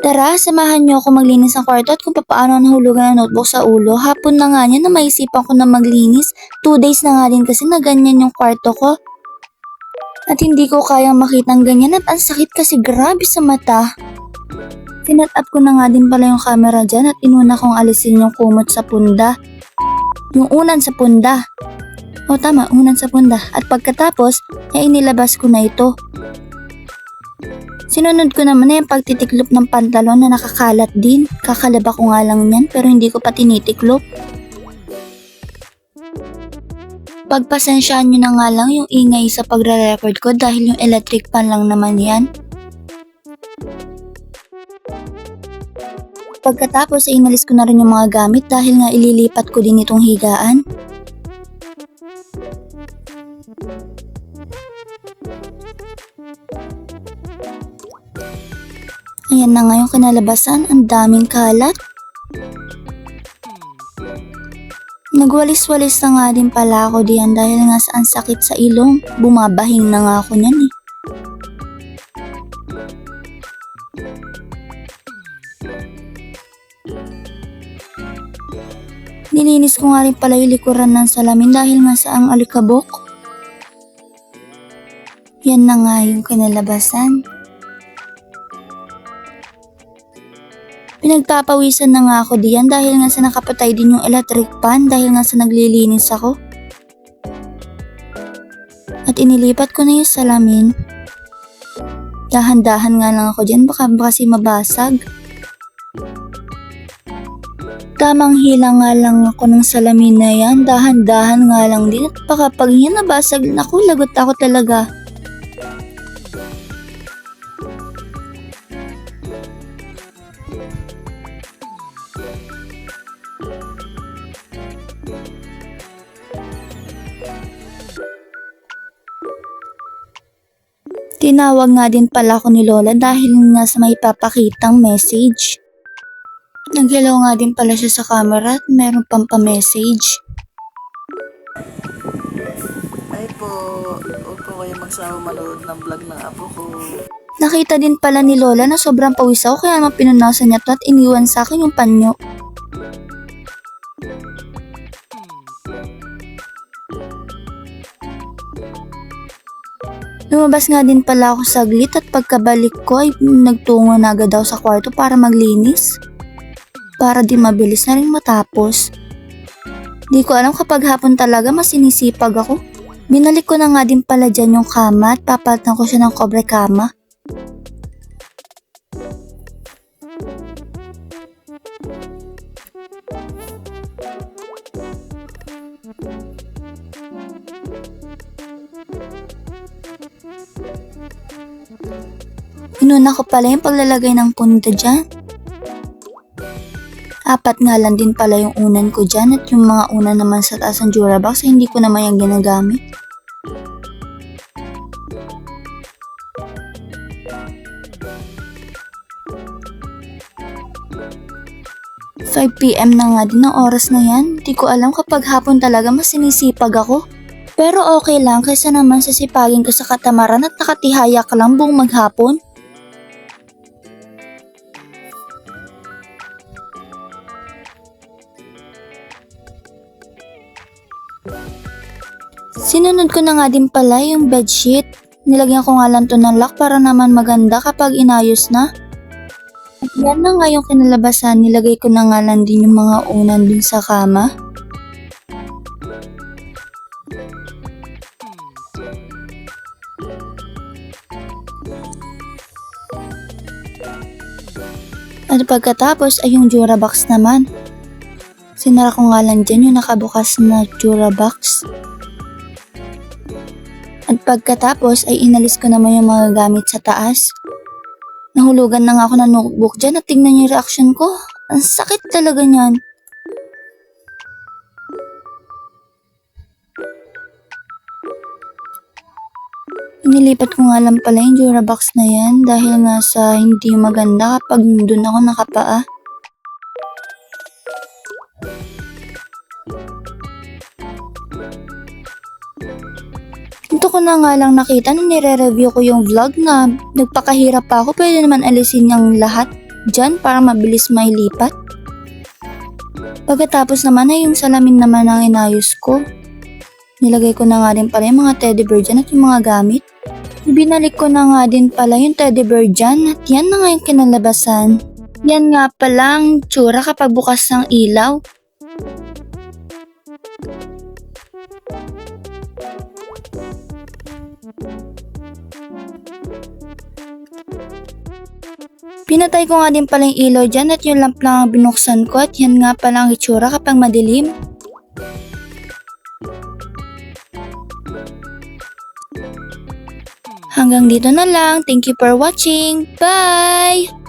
Tara, samahan niyo ako maglinis ng kwarto at kung paano nahulugan ang notebook sa ulo. Hapon na nga niya na maisipan ko na maglinis. Two days na nga din kasi na ganyan yung kwarto ko. At hindi ko kayang makitang ganyan at ang sakit kasi grabe sa mata. Sinat up ko na nga din pala yung camera dyan at inuna kong alisin yung kumot sa punda. Yung unan sa punda. O tama, unan sa punda. At pagkatapos, ay inilabas ko na ito. Sinunod ko naman na yung pagtitiklop ng pantalon na nakakalat din. Kakalaba ko nga lang yan pero hindi ko pa tinitiklop. Pagpasensyaan nyo na nga lang yung ingay sa pagre-record ko dahil yung electric fan lang naman yan. Pagkatapos ay inalis ko na rin yung mga gamit dahil nga ililipat ko din itong higaan. Ayan na nga yung kinalabasan, ang daming kalat. Nagwalis-walis na nga din pala ako diyan dahil nga sa ang sakit sa ilong. Bumabahing na nga ako niyan eh. Nilinis ko nga rin pala yung likuran ng salamin dahil nga sa ang alikabok. Yan na nga yung kinalabasan. Pinagpapawisan na nga ako diyan dahil nga sa nakapatay din yung electric fan dahil nga sa naglilinis ako. At inilipat ko na yung salamin. Dahan-dahan nga lang ako dyan baka kasi mabasag. Tamang hila nga lang ako ng salamin na yan, dahan-dahan nga lang din at baka pag yan nabasag, naku lagot ako talaga. Tinawag nga din pala ako ni Lola dahil nga sa may papakitang message. Nag-hello nga din pala siya sa camera at meron pang pa-message. Ay po, huwag po kayo magsama manood ng vlog ng apo ko. Nakita din pala ni Lola na sobrang pawis ako kaya naman pinunasan niya to at iniwan sa akin yung panyo. Lumabas nga din pala ako saglit at pagkabalik ko ay nagtungo na agad daw sa kwarto para maglinis. Para din mabilis na rin matapos. Di ko alam kapag hapon talaga mas sinisipag ako. Binalik ko na nga din pala dyan yung kama at papalitan ko siya ng kobre kama. Inuna ko pala yung paglalagay ng punta dyan. Apat nga lang din pala yung unan ko dyan at yung mga unan naman sa taas ng Durabox ay hindi ko naman yung ginagamit. ...5 p.m. na nga din ang oras na yan. Di ko alam kapag hapon talaga mas sinisipag ako. Pero okay lang kaysa naman sa sipagin ko sa katamaran at nakatihayak lang buong maghapon. Sinunod ko na nga din pala yung bedsheet. Nilagyan ko nga lang to ng lock para naman maganda kapag inayos na. At yan na nga kinalabasan, nilagay ko na nga lang din yung mga unan dun sa kama. At pagkatapos ay yung Durabox naman. Sinara ko nga lang dyan yung nakabukas na Durabox. At pagkatapos ay inalis ko naman yung mga gamit sa taas. Nahulugan na nga ako ng notebook dyan at tingnan yung reaction ko. Ang sakit talaga niyan. Nilipat ko nga lang pala yung Durabox na yan dahil nga sa hindi maganda kapag doon ako nakapaa. Ito ko na nga lang nakita nung nire-review ko yung vlog na nagpakahirap pa ako pwede naman alisin yung lahat. dyan para mabilis mailipat. Pagkatapos naman ay yung salamin naman ang inayos ko. Nilagay ko na nga din pala yung mga teddy bear dyan at yung mga gamit. Ibinalik ko na nga din pala yung teddy bear dyan at yan na nga yung kinalabasan. Yan nga pala ang tsura kapag bukas ng ilaw. Pinatay ko nga din pala yung ilaw dyan at yung lamp lang ang binuksan ko at yan nga pala ang itsura kapag madilim. Hanggang dito na lang. Thank you for watching. Bye!